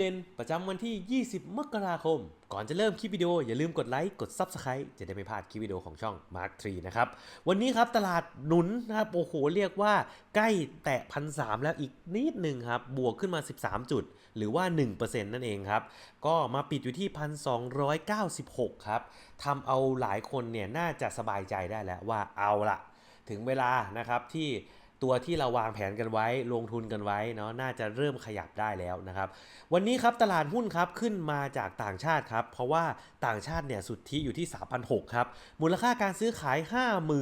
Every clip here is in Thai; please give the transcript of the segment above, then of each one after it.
เด่นประจำวันที่ 20 มกราคม ก่อนจะเริ่มคลิปวิดีโออย่าลืมกดไลค์ กด Subscribe จะได้ไม่พลาดคลิปวิดีโอของช่อง Mark 3นะครับ วันนี้ครับตลาดหนุนนะครับ โอ้โห เรียกว่าใกล้แตะพันสแล้วอีกนิดหนึ่งครับ บวกขึ้นมา 13 จุด หรือว่า 1%นั่นเองครับ ก็มาปิดอยู่ที่ 1,296 ครับทำเอาหลายคนเนี่ยน่าจะสบายใจได้แล้วว่าเอาละถึงเวลานะครับที่ ตัวที่เราวางแผนกันไว้ลงทุนกันไว้เนาะน่าจะเริ่มขยับได้แล้วนะครับ วันนี้ครับตลาดหุ้นครับขึ้นมาจากต่างชาติครับ เพราะว่าต่างชาติเนี่ยสุทธิอยู่ที่ 3,600 ครับ มูลค่าการซื้อขาย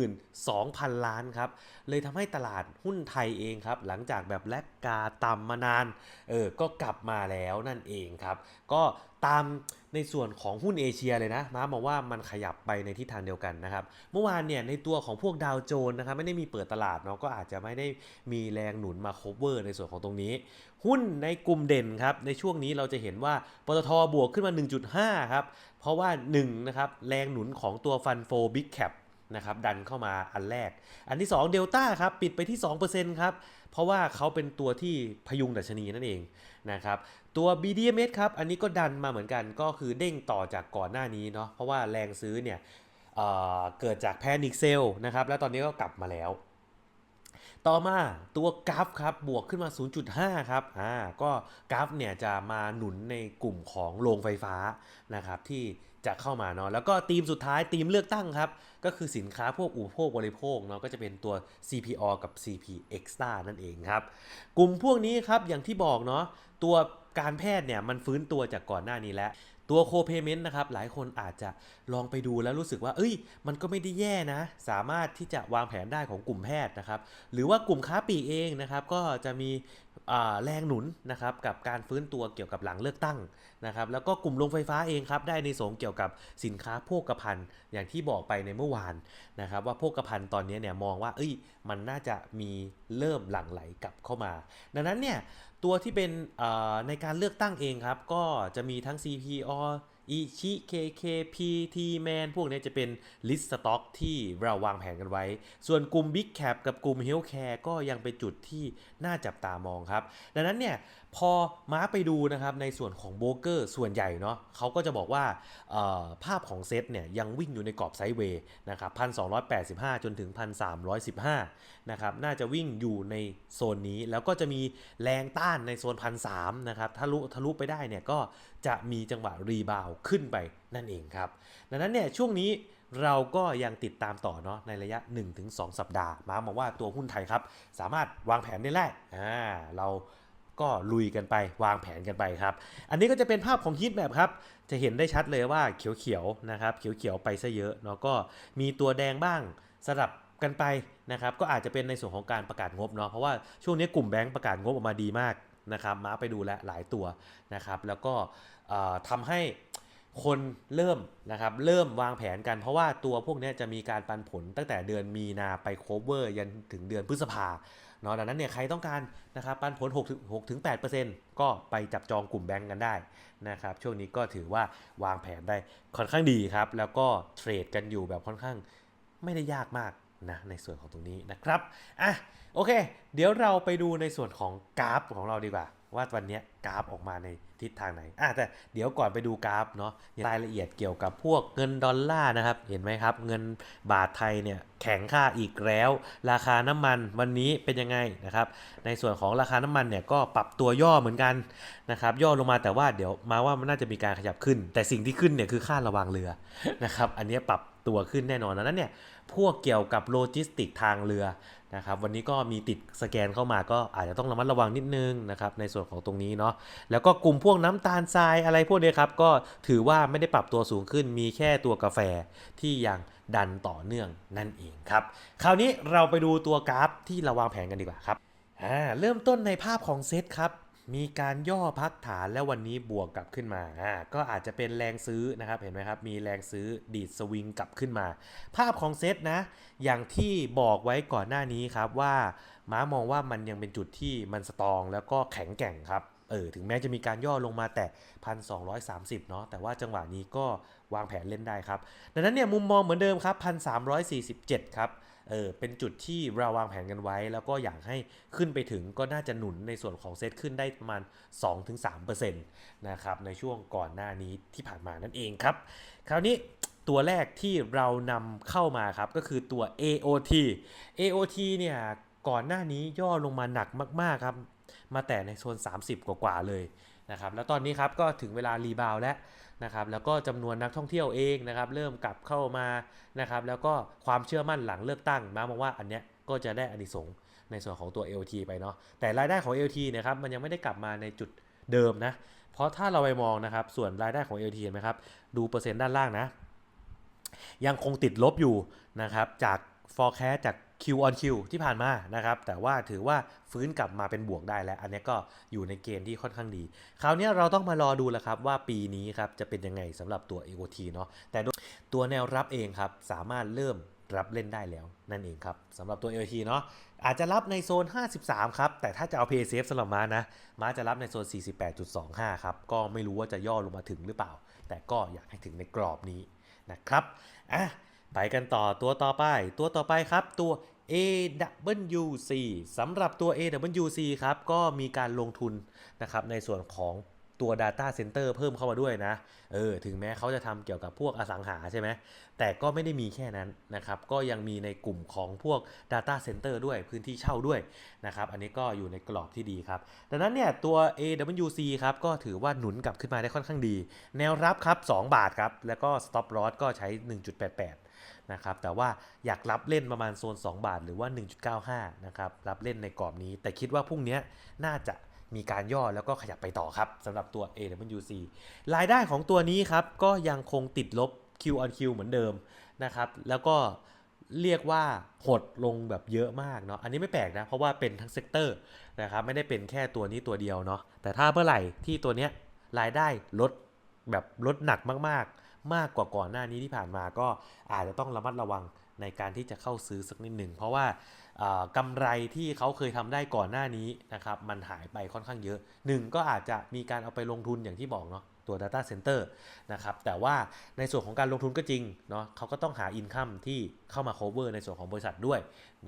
52,000 ล้านครับ เลยทำให้ตลาดหุ้นไทยเองครับ หลังจากแบบแลกกาต่ำมานานเออก็กลับมาแล้วนั่นเองครับ ก็ตามในส่วนของหุ้นเอเชียเลยนะม้ามองว่ามันขยับไปในทิศทางเดียวกันนะครับ เมื่อวานเนี่ยในตัวของพวกดาวโจนส์นะครับไม่ได้มีเปิดตลาดเนาะก็อาจจะไม่ได้มีแรงหนุนมา cover ในส่วนของตรงนี้ หุ้นในกลุ่มเด่นครับในช่วงนี้เราจะเห็นว่าปตทบวกขึ้นมา 1.5 ครับ เพราะว่า1นะครับแรงหนุนของตัวฟันโฟบิ๊กแคปนะครับดันเข้ามาอันแรก อันที่2เดลต้าครับปิดไปที่ 2%ครับ เพราะว่าเขาเป็นตัวที่พยุงดัชนีนั่นเองนะครับ ตัว BDMs ครับ อันนี้ก็ดันมาเหมือนกันก็คือเด้งต่อจากก่อนหน้านี้เนาะเพราะว่าแรงซื้อเนี่ยเเกิดจากแพนิคเซลนะครับ แล้วตอนนี้ก็กลับมาแล้ว ต่อมาตัวกราฟครับ บวกขึ้นมา 0.5 ครับอ่าก็กราฟเนี่ยจะมาหนุนในกลุ่มของโรงไฟฟ้านะครับที่จะเข้ามาเนาะแล้วก็ธีมสุดท้ายธีมเลือกตั้งครับ ก็คือสินค้าพวกอุปโภคบริโภคเนาะก็จะเป็นตัว CPO กับ CP Extra นั่นเองครับ กลุ่มพวกนี้ครับอย่างที่บอกเนาะตัว การแพทย์เนี่ยมันฟื้นตัวจากก่อนหน้านี้แล้ว ตัวโคเพเมนต์นะครับหลายคนอาจจะลองไปดูแล้วรู้สึกว่า เอ้ย มันก็ไม่ได้แย่นะ สามารถที่จะวางแผนได้ของกลุ่มแพทย์นะครับ หรือว่ากลุ่มค้าปีเองนะครับ ก็จะมีแรงหนุนนะครับกับการฟื้นตัวเกี่ยวกับหลังเลือกตั้งนะครับ แล้วก็กลุ่มโรงไฟฟ้าเองครับได้ในสงเกี่ยวกับสินค้าโภคภัณฑ์อย่างที่บอกไปในเมื่อวานนะครับ ว่าโภคภัณฑ์ตอนนี้เนี่ยมองว่า เอ้ย มันน่าจะมีเริ่มหลั่งไหลกลับเข้ามา ดังนั้นเนี่ย ตัวที่เป็นในการเลือกตั้งเองครับ ก็จะมีทั้ง CPO อิชิ KKP T-Man พวกนี้จะเป็นลิสต์สต็อกที่เราวางแผนกันไว้ ส่วนกลุ่ม Big Cap กับกลุ่ม Healthcare ก็ยังเป็นจุดที่น่าจับตามองครับ ดังนั้นเนี่ยพอมาไปดูนะครับในส่วนของโบรกเกอร์ส่วนใหญ่เนาะเขาก็จะบอกว่าภาพของเซตเนี่ยยังวิ่งอยู่ในกรอบไซด์เวย์นะครับ1,285จนถึง 1,315นะครับน่าจะวิ่งอยู่ในโซนนี้แล้วก็จะมีแรงต้านในโซน1,300นะครับทะลุทะลุไปได้เนี่ยก็ จะมีจังหวะรีบาวขึ้นไปนั่นเองครับ ดังนั้นเนี่ยช่วงนี้เราก็ยังติดตามต่อเนาะในระยะ 1-2 สัปดาห์ มามองว่าตัวหุ้นไทยครับ สามารถวางแผนได้แล้วอ่าเราก็ลุยกันไปวางแผนกันไปครับ อันนี้ก็จะเป็นภาพของฮิตแบบครับ จะเห็นได้ชัดเลยว่าเขียวๆนะครับ เขียวๆไปซะเยอะเนาะก็มีตัวแดงบ้างสลับกันไปนะครับ ก็อาจจะเป็นในส่วนของการประกาศงบเนาะเพราะว่าช่วงนี้กลุ่มแบงก์ประกาศงบออกมาดีมาก นะครับมาไปดูแลหลายตัวนะครับแล้วก็เอ่อทำให้คนเริ่มนะครับเริ่มวางแผนกันเพราะว่าตัวพวกนี้จะมีการปันผลตั้งแต่เดือนมีนาไปโคเวอร์ยันถึงเดือนพฤษภาเนาะดังนั้นเนี่ยใครต้องการนะครับปันผล6ถึง8ก็ไปจับจองกลุ่มแบงก์กันได้นะครับช่วงนี้ก็ถือว่าวางแผนได้ค่อนข้างดีครับ แล้วก็เทรดกันอยู่แบบค่อนข้างไม่ได้ยากมาก นะในส่วนของตรงนี้นะครับอะโอเค เดี๋ยวเราไปดูในส่วนของกราฟของเราดีกว่า ว่าวันนี้กราฟออกมาในทิศทางไหนอะแต่เดี๋ยวก่อนไปดูกราฟเนาะรายละเอียดเกี่ยวกับพวกเงินดอลลาร์นะครับ เห็นไหมครับ เงินบาทไทยเนี่ยแข็งค่าอีกแล้ว ราคาน้ำมันวันนี้เป็นยังไงนะครับ ในส่วนของราคาน้ำมันเนี่ยก็ปรับตัวย่อเหมือนกันนะครับ ย่อลงมาแต่ว่าเดี๋ยวมาว่ามันน่าจะมีการขยับขึ้น แต่สิ่งที่ขึ้นเนี่ยคือค่าระวางเรือนะครับ อันนี้ปรับตัวขึ้นแน่นอนดังนั้นเนี่ย พวกเกี่ยวกับโลจิสติกทางเรือนะครับวันนี้ก็มีติดสแกนเข้ามาก็อาจจะต้องระมัดระวังนิดนึงนะครับในส่วนของตรงนี้เนาะแล้วก็กลุ่มพวกน้ำตาลทรายอะไรพวกนี้ครับก็ถือว่าไม่ได้ปรับตัวสูงขึ้นมีแค่ตัวกาแฟที่ยังดันต่อเนื่องนั่นเองครับคราวนี้เราไปดูตัวกราฟที่เราวางแผนกันดีกว่าครับอ่าเริ่มต้นในภาพของเซตครับ มีการย่อพักฐานแล้ววันนี้บวกกลับขึ้นมาอ่าก็อาจจะเป็นแรงซื้อนะครับเห็นไหมครับ มีแรงซื้อดีดสวิงกลับขึ้นมา ภาพของเซตนะ อย่างที่บอกไว้ก่อนหน้านี้ครับว่าม้ามองว่ามันยังเป็นจุดที่มันสตองแล้วก็แข็งแกร่งครับเออถึงแม้จะมีการย่อลงมาแต่ 1,230 เนาะแต่ว่าจังหวะนี้ก็วางแผนเล่นได้ครับ ดังนั้นเนี่ยมุมมองเหมือนเดิมครับ 1,347 ครับ เออเป็นจุดที่เราวางแผนกันไว้ แล้วก็อยากให้ขึ้นไปถึงก็น่าจะหนุนในส่วนของเซตขึ้นได้ประมาณ 2-3%นะครับในช่วงก่อนหน้านี้ที่ผ่านมานั่นเองครับ คราวนี้ตัวแรกที่เรานำเข้ามาครับก็คือตัว AOT AOT เนี่ยก่อนหน้านี้ย่อลงมาหนักมาก ๆ ครับ มาแต่ในโซน 30 กว่า ๆ เลยนะครับ แล้วตอนนี้ครับก็ถึงเวลารีบาวแล้ว นะครับแล้วก็จำนวนนักท่องเที่ยวเองนะครับเริ่มกลับเข้ามานะครับแล้วก็ความเชื่อมั่นหลังเลือกตั้งมามองว่าอันเนี้ยก็จะได้อานิสงส์ในส่วนของตัว AOT ไปเนาะแต่รายได้ของ AOT นะครับมันยังไม่ได้กลับมาในจุดเดิมนะเพราะถ้าเราไปมองนะครับส่วนรายได้ของ AOT เห็นไหมครับดูเปอร์เซ็นต์ด้านล่างนะ ยังคงติดลบอยู่นะครับจาก forecast จาก Q on Q ที่ผ่านมานะครับ แต่ว่าถือว่าฟื้นกลับมาเป็นบวกได้แล้ว อันนี้ก็อยู่ในเกณฑ์ที่ค่อนข้างดี คราวนี้เราต้องมารอดูแล้วครับว่าปีนี้ครับจะเป็นยังไงสำหรับตัว AOT เนาะแต่ตัวแนวรับเองครับ สามารถเริ่มรับเล่นได้แล้วนั่นเองครับสำหรับตัว AOT เนาะอาจจะรับในโซน 53 ครับ แต่ถ้าจะเอา Pay Safe สำหรับม้านะ ม้าจะรับในโซน 48.25 ครับ ก็ไม่รู้ว่าจะย่อลงมาถึงหรือเปล่า แต่ก็อยากให้ถึงในกรอบนี้นะครับอะ ไปกันต่อตัวต่อไป ตัวต่อไปครับตัว AWC สำหรับตัว AWC ครับ ก็มีการลงทุนนะครับในส่วนของตัว Data Center เพิ่มเข้ามาด้วยนะ เออ ถึงแม้เขาจะทำเกี่ยวกับพวกอสังหาใช่ไหม แต่ก็ไม่ได้มีแค่นั้นนะครับ ก็ยังมีในกลุ่มของพวก Data Center ด้วยพื้นที่เช่าด้วยนะครับ อันนี้ก็อยู่ในกรอบที่ดีครับ ดังนั้นเนี่ยตัว AWC ครับ ก็ถือว่าหนุนกลับขึ้นมาได้ค่อนข้างดี แนวรับครับ 2 บาทครับ แล้วก็ Stop Loss ก็ใช้ 1.88 นะครับแต่ว่าอยากรับเล่นประมาณโซน 2 บาทหรือว่า 1.95 นะครับรับเล่นในกรอบนี้ แต่คิดว่าพรุ่งนี้น่าจะมีการย่อแล้วก็ขยับไปต่อครับสำหรับตัว AWC รายได้ของตัวนี้ครับก็ยังคงติดลบ Q on Q เหมือนเดิมนะครับแล้วก็เรียกว่าหดลงแบบเยอะมากเนาะ อันนี้ไม่แปลกนะ เพราะว่าเป็นทั้งเซกเตอร์นะครับ ไม่ได้เป็นแค่ตัวนี้ตัวเดียวเนาะ แต่ถ้าเมื่อไหร่ที่ตัวเนี้ยรายได้ลดแบบลดหนักมาก มากกว่าก่อนหน้านี้ที่ผ่านมาก็อาจจะต้องระมัดระวังในการที่จะเข้าซื้อสักนิดหนึ่งเพราะว่ากำกำไรที่เขาเคยทำได้ก่อนหน้านี้นะครับมันหายไปค่อนข้างเยอะหนึ่งก็อาจจะมีการเอาไปลงทุนอย่างที่บอกเนาะ ตัว Data Center นะครับแต่ว่าในส่วนของการลงทุนก็จริงเนาะเขาก็ต้องหาอินคัมที่เข้ามา cover ในส่วนของบริษัทด้วย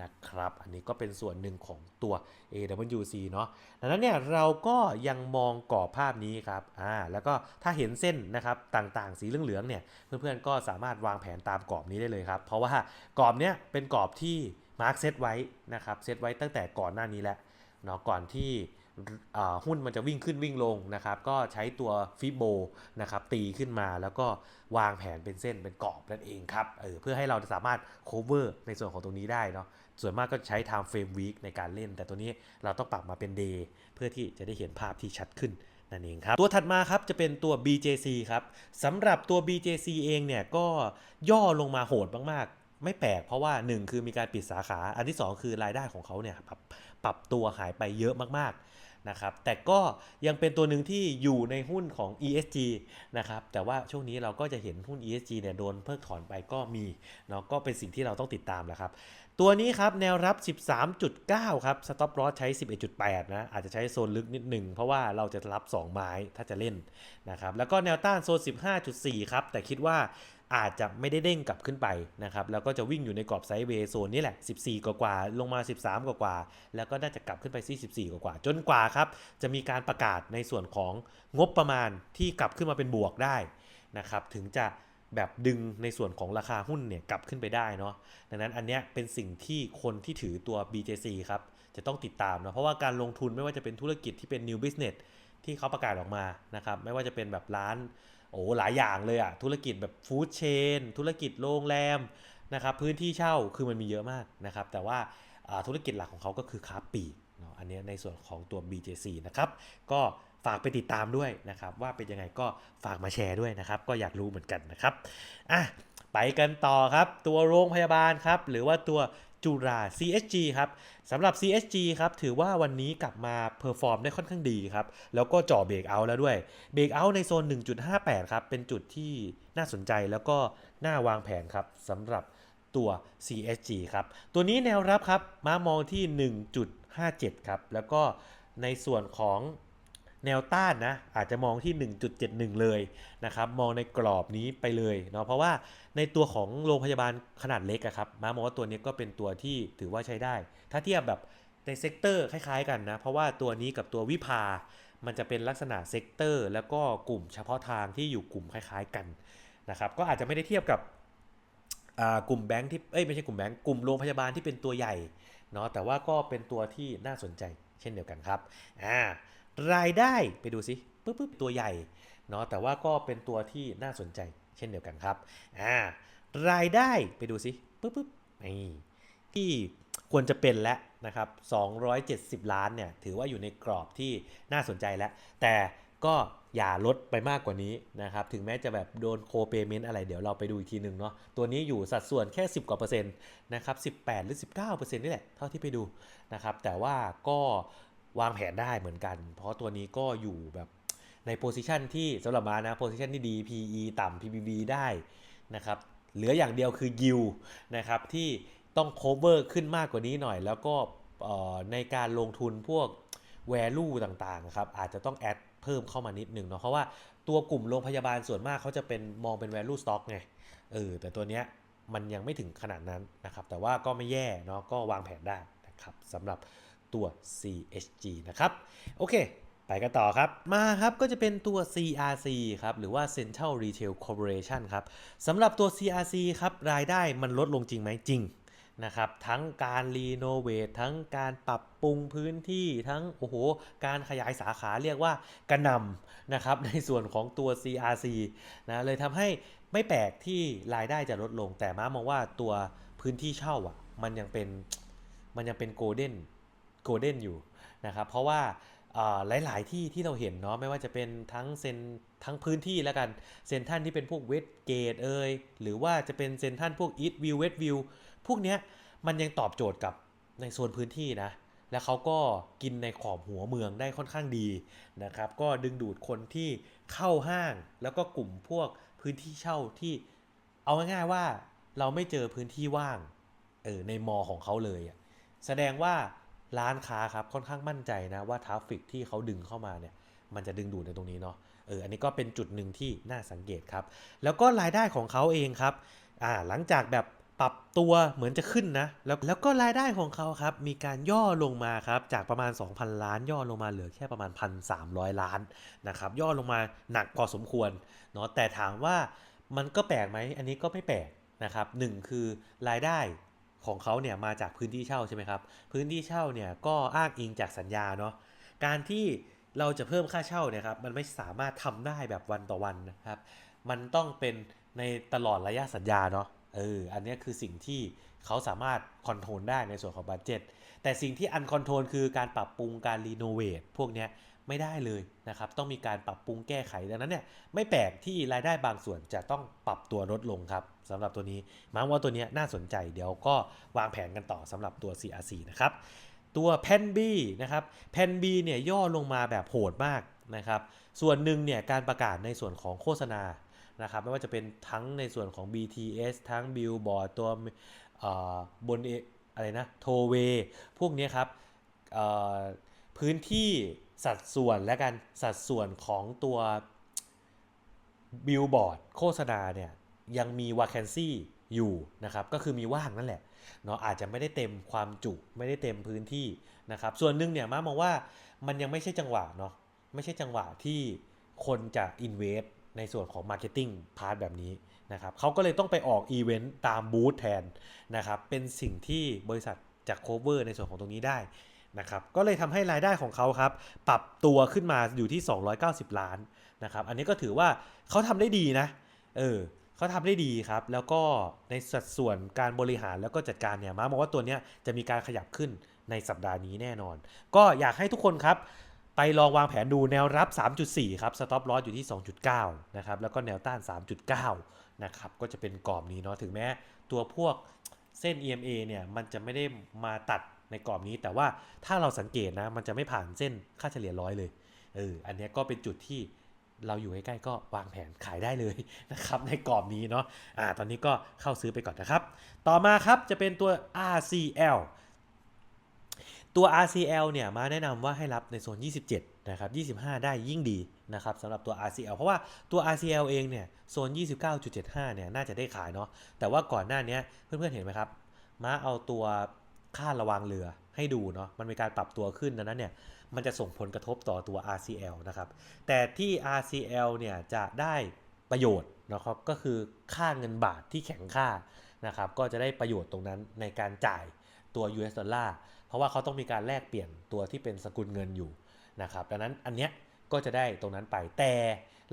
นะครับอันนี้ก็เป็นส่วนหนึ่งของตัว AWC เนาะดังนั้นเนี่ยเราก็ยังมองกรอบภาพนี้ครับอ่าแล้วก็ถ้าเห็นเส้นนะครับต่างๆ สีเหลืองๆเนี่ยเพื่อนๆก็สามารถวางแผนตามกรอบนี้ได้เลยครับ เพราะว่ากรอบเนี้ยเป็นกรอบที่มาร์คเซตไว้นะครับเซตไว้ตั้งแต่ก่อนหน้านี้แล้วเนาะก่อนที่ หุ้นมันจะวิ่งขึ้นวิ่งลงนะครับ ก็ใช้ตัวฟิโบนะครับตีขึ้นมาแล้วก็วางแผนเป็นเส้นเป็นกรอบนั่นเองครับเออเพื่อให้เราสามารถ cover ในส่วนของตรงนี้ได้เนาะส่วนมากก็ใช้ time frame week ในการเล่น แต่ตัวนี้เราต้องปรับมาเป็น day เพื่อที่จะได้เห็นภาพที่ชัดขึ้นนั่นเองครับ ตัวถัดมาครับจะเป็นตัว BJC ครับสำหรับตัว BJC เองเนี่ยก็ย่อลงมาโหดมากๆ ไม่แปลกเพราะว่า 1 คือมีการปิดสาขา อันที่ 2 คือรายได้ของเขาเนี่ยปรับปรับตัวหายไปเยอะมากๆ นะครับแต่ก็ยังเป็นตัวหนึ่งที่อยู่ในหุ้นของ ESG นะครับแต่ว่าช่วงนี้เราก็จะเห็นหุ้น ESG เนี่ยโดนเพิกถอนไปก็มีเนาะก็เป็นสิ่งที่เราต้องติดตามแหละครับ ตัวนี้ครับแนวรับ 13.9 ครับสต็อปลอสใช้ 11.8 นะอาจจะใช้โซนลึกนิดหนึ่งเพราะว่าเราจะรับ 2 ไม้ถ้าจะเล่นนะครับแล้วก็แนวต้านโซน 15.4 ครับแต่คิดว่า อาจจะไม่ได้เด้งกลับขึ้นไปนะครับ แล้วก็จะวิ่งอยู่ในกรอบไซด์เวย์โซนนี้แหละ 14 กว่ากว่าๆลงมา 13 กว่ากว่าๆแล้วก็น่าจะกลับขึ้นไปที่14กว่ากว่าๆจนกว่าครับ จะมีการประกาศในส่วนของงบประมาณที่กลับขึ้นมาเป็นบวกได้นะครับ ถึงจะแบบดึงในส่วนของราคาหุ้นเนี่ยกลับขึ้นไปได้เนาะ ดังนั้นอันเนี้ยเป็นสิ่งที่คนที่ถือตัว BJC ครับจะต้องติดตามนะเพราะว่าการลงทุนไม่ว่าจะเป็นธุรกิจที่เป็น new business ที่เขาประกาศออกมานะครับ ไม่ว่าจะเป็นแบบร้าน โอ้หลายอย่างเลยอะธุรกิจแบบฟู้ดเชนธุรกิจโรงแรมนะครับพื้นที่เช่าคือมันมีเยอะมากนะครับ แต่ว่าธุรกิจหลักของเขาก็คือค้าปลีกเนาะอันนี้ในส่วนของตัว BJC นะครับ ก็ฝากไปติดตามด้วยนะครับ ว่าเป็นยังไงก็ฝากมาแชร์ด้วยนะครับ ก็อยากรู้เหมือนกันนะครับอะไปกันต่อครับ ตัวโรงพยาบาลครับ หรือว่าตัว จุฬา CSG ครับสำหรับ CSG ครับถือว่าวันนี้กลับมาเพอร์ฟอร์มได้ค่อนข้างดีครับ แล้วก็จ่อเบรกเอาแล้วด้วย เบรกเอาในโซน 1.58 ครับ เป็นจุดที่น่าสนใจแล้วก็น่าวางแผนครับสำหรับตัว CSG ครับ ตัวนี้แนวรับครับ มามองที่ 1.57 ครับ แล้วก็ในส่วนของ แนวต้านนะอาจจะมองที่ 1.71 เลยนะครับมองในกรอบนี้ไปเลยเนาะเพราะว่าในตัวของโรงพยาบาลขนาดเล็กอะครับมามองว่าตัวนี้ก็เป็นตัวที่ถือว่าใช้ได้ ถ้าเทียบแบบในเซกเตอร์คล้ายๆกันนะ เพราะว่าตัวนี้กับตัววิภา มันจะเป็นลักษณะเซกเตอร์ แล้วก็กลุ่มเฉพาะทางที่อยู่กลุ่มคล้ายๆกันนะครับก็อาจจะไม่ได้เทียบกับกลุ่มแบงค์ที่เอ้ยไม่ใช่กลุ่มแบงค์กลุ่มโรงพยาบาลที่เป็นตัวใหญ่เนาะแต่ว่าก็เป็นตัวที่น่าสนใจเช่นเดียวกันครับอ่า รายได้ไปดูสิปึ๊บปึ๊บตัวใหญ่เนาะแต่ว่าก็เป็นตัวที่น่าสนใจเช่นเดียวกันครับอ่ารายได้ไปดูสิปึ๊บปึ๊บนี่ที่ควรจะเป็นแล้วนะครับ 270 ล้านเนี่ยถือว่าอยู่ในกรอบที่น่าสนใจแล้ว แต่ก็อย่าลดไปมากกว่านี้นะครับ ถึงแม้จะแบบโดนโคเปเมนต์อะไรเดี๋ยวเราไปดูอีกทีหนึ่งเนาะ ตัวนี้อยู่สัดส่วนแค่ 10 กว่าเปอร์เซ็นต์นะครับ 18 หรือ 19เปอร์เซ็นต์นี่แหละ เท่าที่ไปดูนะครับ แต่ว่าก็ วางแผนได้เหมือนกัน เพราะตัวนี้ก็อยู่แบบในโพซิชันที่สำหรับมานะโพซิชันที่ดี PE ต่ำ PBV ได้นะครับเหลืออย่างเดียวคือ yield นะครับที่ต้อง cover ขึ้นมากกว่านี้หน่อย แล้วก็ในการลงทุนพวก value ต่างๆครับอาจจะต้องแอดเพิ่มเข้ามานิดหนึ่งเนาะเพราะว่าตัวกลุ่มโรงพยาบาลส่วนมากเขาจะเป็นมองเป็น value stock ไงเออแต่ตัวเนี้ยมันยังไม่ถึงขนาดนั้นนะครับแต่ว่าก็ไม่แย่เนาะก็วางแผนได้นะครับสำหรับ ตัว CHG นะครับ โอเค ไปกันต่อครับ มาครับก็จะเป็นตัว CRC ครับ หรือว่า Central Retail Corporation ครับสำหรับตัว CRC ครับ รายได้มันลดลงจริงไหมจริงนะครับ ทั้งการรีโนเวททั้งการปรับปรุงพื้นที่ทั้งโอ้โหการขยายสาขาเรียกว่ากระนำนะครับในส่วนของตัว CRC นะเลยทำให้ไม่แปลกที่รายได้จะลดลง แต่ม้ามองว่าตัวพื้นที่เช่าอะ มันยังเป็นมันยังเป็นโกลเด้น โกลเด้นอยู่นะครับเพราะว่าหลาย ๆ ที่ที่เราเห็นเนาะไม่ว่าจะเป็นทั้งเซนทั้งพื้นที่แล้วกันเซนทันที่เป็นพวกเวสเกตเอยหรือว่าจะเป็นเซนทันพวกอีทวิวเวสวิวพวกเนี้ยมันยังตอบโจทย์กับในโซนพื้นที่นะแล้วเขาก็กินในขอบหัวเมืองได้ค่อนข้างดีนะครับ ก็ดึงดูดคนที่เข้าห้าง แล้วก็กลุ่มพวกพื้นที่เช่าที่เอาง่ายๆว่าเราไม่เจอพื้นที่ว่างเออในมอของเขาเลยอะแสดงว่า ร้านค้าครับค่อนข้างมั่นใจนะว่าทราฟฟิกที่เขาดึงเข้ามาเนี่ยมันจะดึงดูดในตรงนี้เนาะเอออันนี้ก็เป็นจุดหนึ่งที่น่าสังเกตครับ แล้วก็รายได้ของเขาเองครับอ่าหลังจากแบบปรับตัวเหมือนจะขึ้นนะ แล้วแล้วก็รายได้ของเขาครับ มีการย่อลงมาครับ จากประมาณ 2,000 ล้าน ย่อลงมาเหลือแค่ประมาณ 1,300 ล้านนะครับ ย่อลงมาหนักพอสมควรเนาะแต่ถามว่ามันก็แปลกไหมอันนี้ก็ไม่แปลกนะครับหนึ่งคือรายได้ ของเขาเนี่ยมาจากพื้นที่เช่าใช่ไหมครับ พื้นที่เช่าเนี่ยก็อ้างอิงจากสัญญาเนาะ การที่เราจะเพิ่มค่าเช่าเนี่ยครับมันไม่สามารถทำได้แบบวันต่อวันนะครับ มันต้องเป็นในตลอดระยะสัญญาเนาะ เออ อันนี้คือสิ่งที่เขาสามารถคอนโทรลได้ในส่วนของบัตเจ็ต แต่สิ่งที่อันคอนโทรลคือการปรับปรุงการรีโนเวทพวกเนี้ย ไม่ได้เลยนะครับ ต้องมีการปรับปรุงแก้ไขดังนั้นเนี่ยไม่แปลกที่รายได้บางส่วนจะต้องปรับตัวลดลงครับสำหรับตัวนี้มาว่าตัวนี้น่าสนใจเดี๋ยวก็วางแผนกันต่อสำหรับตัว CRC นะครับตัวแพน B นะครับแพน B เนี่ยย่อลงมาแบบโหดมากนะครับส่วนหนึ่งเนี่ยการประกาศในส่วนของโฆษณานะครับไม่ว่าจะเป็นทั้งในส่วนของ BTS ทั้ง Billboard ตัวบนอะไรนะโทเวพวกนี้ครับพื้นที่ สัดส่วนและกันสัดส่วนของตัวบิลบอร์ดโฆษณาเนี่ยยังมีวา c คนซี่อยู่นะครับก็คือมีว่างนั่นแหละเนาะอาจจะไม่ได้เต็มความจุไม่ได้เต็มพื้นที่นะครับส่วนหนึ่งเนี่ยมามองว่ามันยังไม่ใช่จังหวะเนาะไม่ใช่จังหวะที่คนจะอินเวสในส่วนของ Marketing พาร์ทแบบนี้นะครับเขาก็เลยต้องไปออกอีเวนต์ตามบูธแทนนะครับเป็นสิ่งที่บริษัทจะ cover ในส่วนของตรงนี้ได้ นะครับก็เลยทำให้รายได้ของเขาครับปรับตัวขึ้นมาอยู่ที่ 290 ล้านนะครับอันนี้ก็ถือว่าเขาทำได้ดีนะเออเขาทำได้ดีครับ แล้วก็ในสัดส่วนการบริหารแล้วก็จัดการเนี่ยมาบอกว่าตัวเนี้ยจะมีการขยับขึ้นในสัปดาห์นี้แน่นอน ก็อยากให้ทุกคนครับไปลองวางแผนดูแนวรับ 3.4 ครับสต็อปลอสอยู่ที่ 2.9 นะครับ แล้วก็แนวต้าน 3.9 นะครับ ก็จะเป็นกรอบนี้เนาะ ถึงแม้ตัวพวกเส้น EMA เนี่ย มันจะไม่ได้มาตัด ในกรอบนี้ แต่ว่าถ้าเราสังเกตนะ มันจะไม่ผ่านเส้นค่าเฉลี่ยร้อยเลยเอออันนี้ก็เป็นจุดที่เราอยู่ใกล้ๆก็วางแผนขายได้เลยนะครับในกรอบนี้เนาะอ่าตอนนี้ก็เข้าซื้อไปก่อนนะครับ ต่อมาครับจะเป็นตัว RCL ตัว RCL เนี่ยมาแนะนำว่าให้รับในโซน 27 นะครับ 25 ได้ยิ่งดีนะครับสำหรับตัว RCL เพราะว่าตัว RCL เองเนี่ยโซน 29.75 เนี่ยน่าจะได้ขายเนาะแต่ว่าก่อนหน้านี้เพื่อนๆเห็นไหมครับ มาเอาตัว ค่าระวังเรือให้ดูเนาะมันมีการปรับตัวขึ้นดังนั้นเนี่ยมันจะส่งผลกระทบต่อตัว RCL นะครับ แต่ที่ RCL เนี่ยจะได้ประโยชน์นะครับก็คือค่าเงินบาทที่แข็งค่านะครับก็จะได้ประโยชน์ตรงนั้นในการจ่ายตัว US ดอลลาร์เพราะว่าเขาต้องมีการแลกเปลี่ยนตัวที่เป็นสกุลเงินอยู่นะครับดังนั้นอันเนี้ยก็จะได้ตรงนั้นไปแต่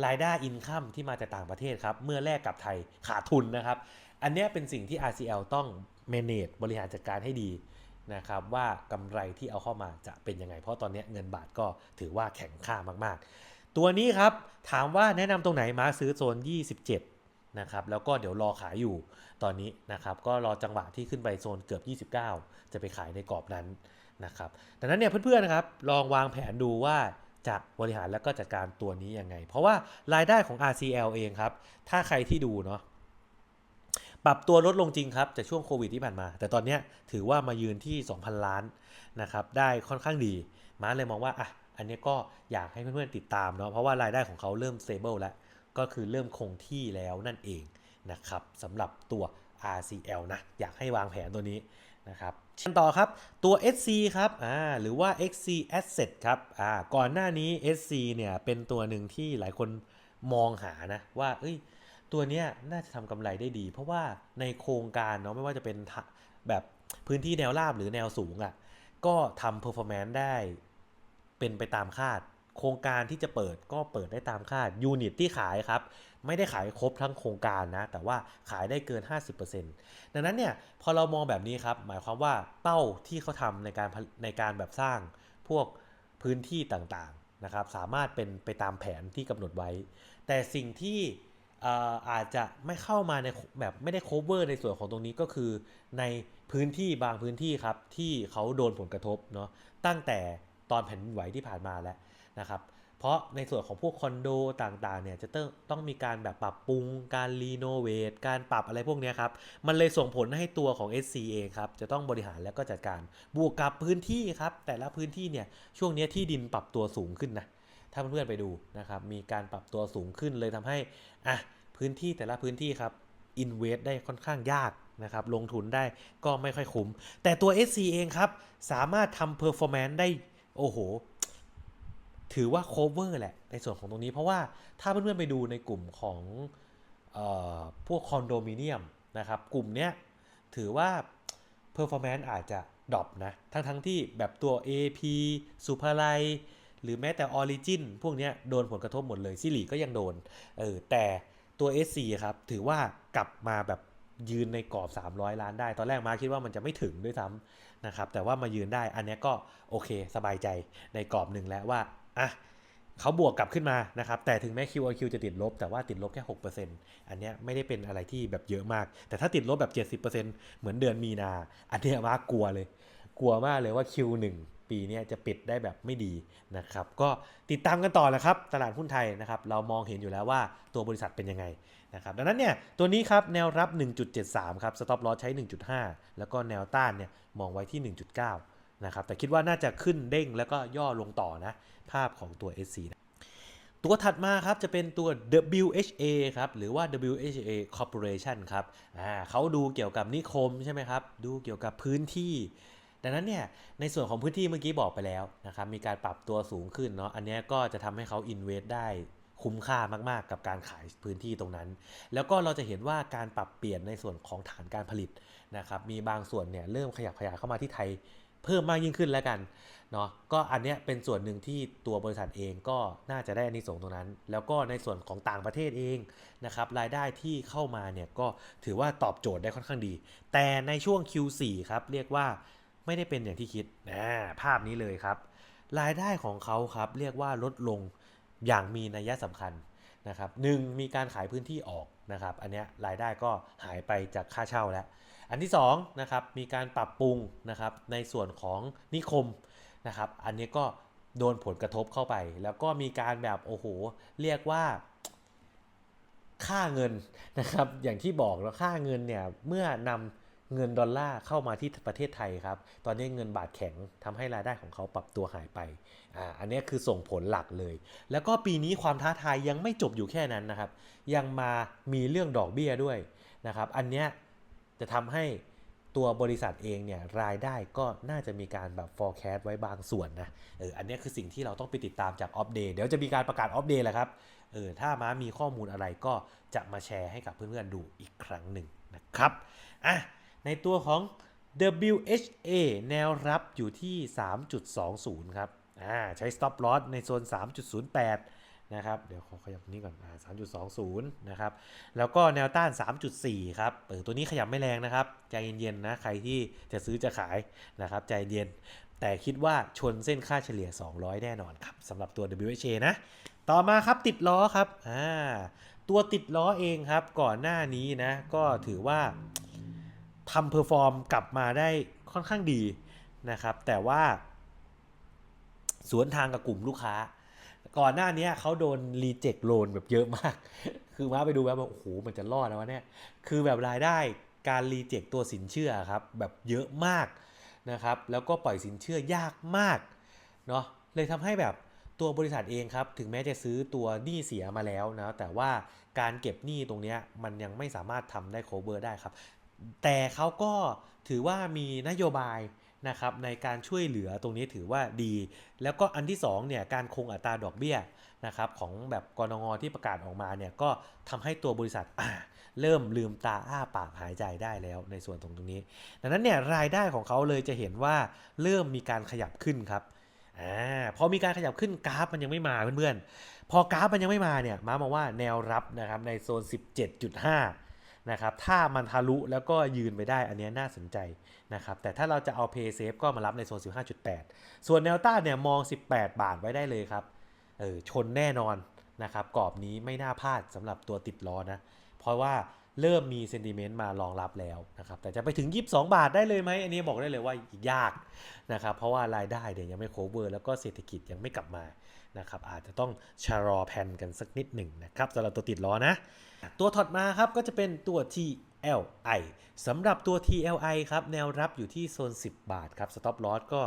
รายได้อินคัมที่มาจากต่างประเทศครับ เมื่อแลกกับไทยขาดทุนนะครับ อันเนี้ยเป็นสิ่งที่ RCL ต้อง m a n a g บริหารจัดการให้ดีนะครับว่ากำไรที่เอาเข้ามาจะเป็นยังไง เพราะตอนนี้เงินบาทก็ถือว่าแข็งค่ามากๆ ตัวนี้ครับถามว่าแนะนำตรงไหนมาซื้อโซน 27 นะครับ แล้วก็เดี๋ยวรอขายอยู่ตอนนี้นะครับ ก็รอจังหวะที่ขึ้นไปโซนเกือบ 29 จะไปขายในกรอบนั้นนะครับดังนั้นเนี่ยเพื่อนๆนะครับลองวางแผนดูว่าจะบริหารแล้วก็จัดการตัวนี้ยังไง เพราะว่ารายได้ของ RCL เองครับ ถ้าใครที่ดูเนาะ ปรับตัวลดลงจริงครับจากช่วงโควิดที่ผ่านมา แต่ตอนนี้ถือว่ามายืนที่ 2,000 ล้านนะครับได้ค่อนข้างดี มาเลยมองว่าอะอันนี้ก็อยากให้เพื่อนๆติดตามเนาะเพราะว่ารายได้ของเขาเริ่ม stable แล้ว ก็คือเริ่มคงที่แล้วนั่นเองนะครับสำหรับตัว RCL นะ อยากให้วางแผนตัวนี้นะครับเช่นต่อครับตัว SC ครับอ่าหรือว่า XC Asset ครับอ่าก่อนหน้านี้ SC เนี่ยเป็นตัวหนึ่งที่หลายคนมองหานะว่าเอ้ย ตัวเนี้ยน่าจะทำกำไรได้ดี เพราะว่าในโครงการเนาะไม่ว่าจะเป็นแบบพื้นที่แนวราบหรือแนวสูงอะ่ะก็ทำ performance ได้เป็นไปตามคาด โครงการที่จะเปิดก็เปิดได้ตามคาดยูนิตที่ขายครับ ไม่ได้ขายครบทั้งโครงการนะ แต่ว่าขายได้เกิน 50%ดังนั้นเนี่ยพอเรามองแบบนี้ครับ หมายความว่าเป้าที่เขาทำในการในการแบบสร้างพวกพื้นที่ต่างๆนะครับ สามารถเป็นไปตามแผนที่กำหนดไว้ แต่สิ่งที่ อาจจะไม่เข้ามาในแบบไม่ได้ cover ในส่วนของตรงนี้ก็คือในพื้นที่บางพื้นที่ครับที่เขาโดนผลกระทบเนาะตั้งแต่ตอนแผ่นดินไหวที่ผ่านมาแล้วนะครับ เพราะในส่วนของพวกคอนโดต่างๆเนี่ยจะต้องต้องมีการแบบปรับปรุงการรีโนเวทการปรับอะไรพวกนี้ครับ มันเลยส่งผลให้ตัวของ SC เองครับจะต้องบริหารแล้วก็จัดการบวกกับพื้นที่ครับ แต่ละพื้นที่เนี่ยช่วงนี้ที่ดินปรับตัวสูงขึ้นนะถ้าเพื่อนๆไปดูนะครับมีการปรับตัวสูงขึ้นเลยทำให้อะ พื้นที่แต่ละพื้นที่ครับอินเวสได้ค่อนข้างยากนะครับ ลงทุนได้ก็ไม่ค่อยคุ้ม แต่ตัว SC เองครับ สามารถทำ performance ได้ โอ้โห ถือว่า cover แหละ ในส่วนของตรงนี้ เพราะว่าถ้าเพื่อนๆไปดูในกลุ่มของออพวกคอนโดมิเนียมนะครับ กลุ่มเนี้ยถือว่า performance อาจจะดรอปนะ ทั้งทั้งที่แบบตัว AP สุภาลัย หรือแม้แต่ Origin พวกเนี้ยโดนผลกระทบหมดเลยซิลีก็ยังโดน เออ แต่ ตัว SC ครับ ถือว่ากลับมาแบบยืนในกรอบ 300 ล้านได้ ตอนแรกมาคิดว่ามันจะไม่ถึงด้วยซ้ำนะครับ แต่ว่ามายืนได้ อันนี้ก็โอเคสบายใจในกรอบหนึ่งแล้วว่า อะเขาบวกกลับขึ้นมานะครับ แต่ถึงแม้ QOQ จะติดลบ แต่ว่าติดลบแค่ 6%อันเนี้ไม่ได้เป็นอะไรที่แบบเยอะมาก แต่ถ้าติดลบแบบ 70%เหมือนเดือนมีนา อันนี้มากกลัวเลย กลัวมากเลยว่า Q1 ปีนี้จะปิดได้แบบไม่ดีนะครับ ก็ติดตามกันต่อแหละครับ ตลาดหุ้นไทยนะครับ เรามองเห็นอยู่แล้วว่าตัวบริษัทเป็นยังไงนะครับ ดังนั้นเนี่ยตัวนี้ครับแนวรับ 1.73 ครับ stop loss ใช้ 1.5 แล้วก็แนวต้านเนี่ยมองไว้ที่ 1.9 นะครับ แต่คิดว่าน่าจะขึ้นเด้งแล้วก็ย่อลงต่อนะ ภาพของตัว SC นะตัวถัดมาครับ จะเป็นตัว WHA ครับ หรือว่า WHA Corporation ครับ อ่าเขาดูเกี่ยวกับนิคมใช่ไหมครับ ดูเกี่ยวกับพื้นที่ ดังนั้นเนี่ยในส่วนของพื้นที่เมื่อกี้บอกไปแล้วนะครับมีการปรับตัวสูงขึ้นเนาะอันนี้ก็จะทำให้เขา invest ได้คุ้มค่ามาก ๆ กับการขายพื้นที่ตรงนั้น แล้วก็เราจะเห็นว่าการปรับเปลี่ยนในส่วนของฐานการผลิตนะครับมีบางส่วนเนี่ยเริ่มขยับขยายเข้ามาที่ไทยเพิ่มมากยิ่งขึ้นแล้วกันเนาะก็อันเนี้ยเป็นส่วนหนึ่งที่ตัวบริษัทเองก็น่าจะได้อานิสงส์ตรงนั้น แล้วก็ในส่วนของต่างประเทศเองนะครับรายได้ที่เข้ามาเนี่ยก็ถือว่าตอบโจทย์ได้ค่อนข้างดี แต่ในช่วง Q4 ครับเรียกว่า ไม่ได้เป็นอย่างที่คิดนะภาพนี้เลยครับ รายได้ของเขาครับเรียกว่าลดลงอย่างมีนัยสำคัญนะครับหนึ่งมีการขายพื้นที่ออกนะครับ อันนี้รายได้ก็หายไปจากค่าเช่าแล้ว อันที่2นะครับมีการปรับปรุงนะครับในส่วนของนิคมนะครับ อันนี้ก็โดนผลกระทบเข้าไป แล้วก็มีการแบบโอ้โหเรียกว่าค่าเงินนะครับ อย่างที่บอกแล้วค่าเงินเนี่ยเมื่อน เงินดอลลาร์เข้ามาที่ประเทศไทยครับ ตอนนี้เงินบาทแข็งทำให้รายได้ของเขาปรับตัวหายไป อ่า อันนี้คือส่งผลหลักเลย แล้วก็ปีนี้ความท้าทายยังไม่จบอยู่แค่นั้นนะครับ ยังมามีเรื่องดอกเบี้ยด้วยนะครับ อันเนี้ยจะทำให้ตัวบริษัทเองเนี่ยรายได้ก็น่าจะมีการแบบ forecast ไว้บางส่วนนะ เออ อันนี้คือสิ่งที่เราต้องไปติดตามจาก Off Day เดี๋ยวจะมีการประกาศ Off Day แหละครับ เออ ถ้ามามีข้อมูลอะไรก็จะมาแชร์ให้กับเพื่อนๆดูอีกครั้งหนึ่งนะครับ อะ ในตัวของ WHA แนวรับอยู่ที่ 3.20 ครับอ่าใช้ stop loss ในโซน 3.08 นะครับ เดี๋ยวขอขยับตรงนี้ก่อนอ่า3.20 นะครับ แล้วก็แนวต้าน 3.4 ครับเออตัวนี้ขยับไม่แรงนะครับ ใจเย็นๆนะ ใครที่จะซื้อจะขายนะครับ ใจเย็น แต่คิดว่าชนเส้นค่าเฉลี่ย 200 แน่นอนครับสำหรับตัว WHA นะ ต่อมาครับติดล้อครับอ่าตัวติดล้อเองครับ ก่อนหน้านี้นะ ก็ถือว่า ทำเพอร์ฟอร์มกลับมาได้ค่อนข้างดีนะครับ แต่ว่า สวนทางกับกลุ่มลูกค้า ก่อนหน้านี้เขาโดนรีเจ็คโลนแบบเยอะมาก คือมาไปดูแบบโอ้โหมันจะรอดนะวะเนี่ย คือแบบรายได้การรีเจ็คตัวสินเชื่อครับ แบบเยอะมากนะครับ แล้วก็ปล่อยสินเชื่อยากมากเนาะเลยทำให้แบบตัวบริษัทเองครับ ถึงแม้จะซื้อตัวหนี้เสียมาแล้วนะ แต่ว่าการเก็บหนี้ตรงนี้มันยังไม่สามารถทำได้ cover ได้ครับ แต่เขาก็ถือว่ามีนโยบายนะครับในการช่วยเหลือตรงนี้ถือว่าดี แล้วก็อันที่2เนี่ยการคงอัตราดอกเบี้ยนะครับของแบบกรงงที่ประกาศออกมาเนี่ยก็ทำให้ตัวบริษัทเริ่มลืมตาอ้าปากหายใจได้แล้วในส่วนตรงตรงนี้ ดังนั้นเนี่ยรายได้ของเขาเลยจะเห็นว่าเริ่มมีการขยับขึ้นครับอ่าพอมีการขยับขึ้นกราฟมันยังไม่มาเพื่อนๆพอกราฟมันยังไม่มาเนี่ยมามองว่าแนวรับนะครับในโซน 17.5 นะครับถ้ามันทะลุแล้วก็ยืนไปได้อันนี้น่าสนใจนะครับแต่ถ้าเราจะเอา Pay Safe ก็มารับในโซน 15.8 ส่วนแนวต้านเนี่ยมอง 18 บาทไว้ได้เลยครับเออชนแน่นอนนะครับกรอบนี้ไม่น่าพลาดสำหรับตัวติดล้อนะเพราะว่าเริ่มมีเซนติเมนต์มารองรับแล้วนะครับแต่จะไปถึง 22 บาทได้เลยไหมอันนี้บอกได้เลยว่ายากนะครับเพราะว่ารายได้เนี่ยยังไม่ cover แล้วก็เศรษฐกิจยังไม่กลับมานะครับอาจจะต้องชะลอแผ่นกันสักนิดหนึ่งนะครับสำหรับตัวติดล้อนะ ตัวถัดมาครับก็จะเป็นตัว TLI สำหรับตัว TLI ครับ แนวรับอยู่ที่โซน 10 บาทครับ stop loss ก็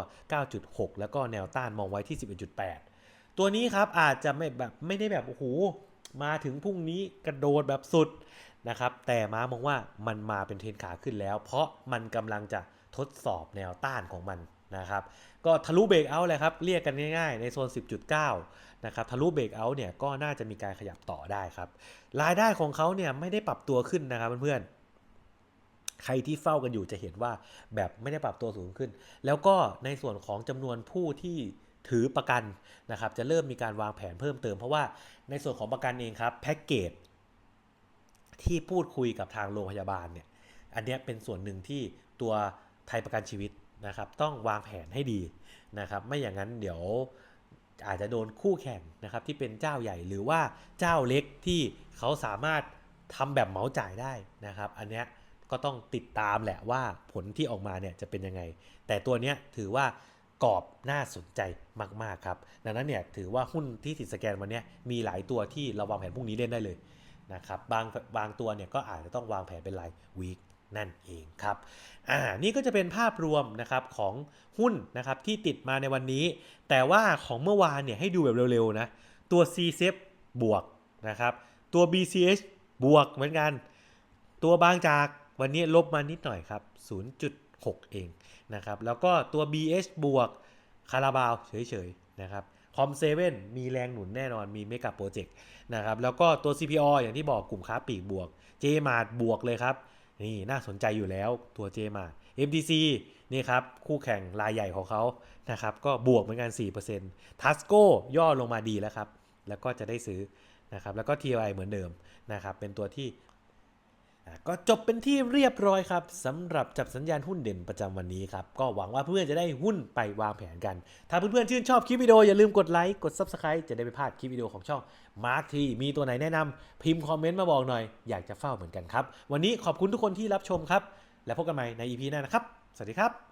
9.6 แล้วก็แนวต้านมองไว้ที่ 11.8 ตัวนี้ครับอาจจะไม่แบบไม่ได้แบบโอ้โหมาถึงพรุ่งนี้กระโดดแบบสุดนะครับ แต่ม้ามองว่ามันมาเป็นเทรนขาขึ้นแล้ว เพราะมันกำลังจะทดสอบแนวต้านของมัน นะครับก็ทะลุเบรกเอาท์เลยครับ เรียกกันง่ายๆ ในโซน 10.9 นะครับทะลุเบรกเอาท์เนี่ยก็น่าจะมีการขยับต่อได้ครับ รายได้ของเขาเนี่ยไม่ได้ปรับตัวขึ้นนะครับเพื่อนๆ ใครที่เฝ้ากันอยู่จะเห็นว่าแบบไม่ได้ปรับตัวสูงขึ้น แล้วก็ในส่วนของจำนวนผู้ที่ถือประกันนะครับจะเริ่มมีการวางแผนเพิ่มเติม เพราะว่าในส่วนของประกันเองครับแพ็กเกจที่พูดคุยกับทางโรงพยาบาลเนี่ยอันเนี้ยเป็นส่วนหนึ่งที่ตัวไทยประกันชีวิต นะครับต้องวางแผนให้ดีนะครับไม่อย่างนั้นเดี๋ยวอาจจะโดนคู่แข่งนะครับที่เป็นเจ้าใหญ่หรือว่าเจ้าเล็กที่เขาสามารถทำแบบเหมาจ่ายได้นะครับ อันเนี้ยก็ต้องติดตามแหละว่าผลที่ออกมาเนี่ยจะเป็นยังไง แต่ตัวเนี้ยถือว่ากรอบน่าสนใจมาก ๆ ครับ ดังนั้นเนี่ยถือว่าหุ้นที่ติดสแกนวันนี้มีหลายตัวที่เราวางแผนพรุ่งนี้เล่นได้เลยนะครับบางบางตัวเนี่ยก็อาจจะต้องวางแผนเป็นรายวีค นั่นเองครับ อ่า นี่ก็จะเป็นภาพรวมนะครับของหุ้นนะครับที่ติดมาในวันนี้ แต่ว่าของเมื่อวานเนี่ยให้ดูแบบเร็วๆนะ ตัว c c f บวกนะครับ ตัว BCH บวกเหมือนกัน ตัวบางจากวันนี้ลบมานิดหน่อยครับ 0.6 เองนะครับ แล้วก็ตัว BH บวกคาราบาวเฉยๆนะครับคอมเซเว่นมีแรงหนุนแน่นอนมีเมกะโปรเจกต์นะครับ แล้วก็ตัว CPO อย่างที่บอกกลุ่มค้าปลีกบวก j m a r t บวกเลยครับ นี่น่าสนใจอยู่แล้วตัว j m a r t MTC นี่ครับ คู่แข่งรายใหญ่ของเขานะครับก็บวกเหมือนกัน 4% t a s c o ย่อลงมาดีแล้วครับ แล้วก็จะได้ซื้อนะครับแล้วก็ TI เหมือนเดิมนะครับเป็นตัวที่ ก็จบเป็นที่เรียบร้อยครับสำหรับจับสัญญาณหุ้นเด่นประจำวันนี้ครับ ก็หวังว่าเพื่อนจะได้หุ้นไปวางแผนกัน ถ้าเพื่อนๆชื่นชอบคลิปวิดีโออย่าลืมกดไลค์กด Subscribe จะได้ไม่พลาดคลิปวิดีโอของช่องมาร์คทีมีตัวไหนแนะนำพิมพ์คอมเมนต์มาบอกหน่อย อยากจะเฝ้าเหมือนกันครับ วันนี้ขอบคุณทุกคนที่รับชมครับ และพบกันใหม่ใน EP หน้านะครับ สวัสดีครับ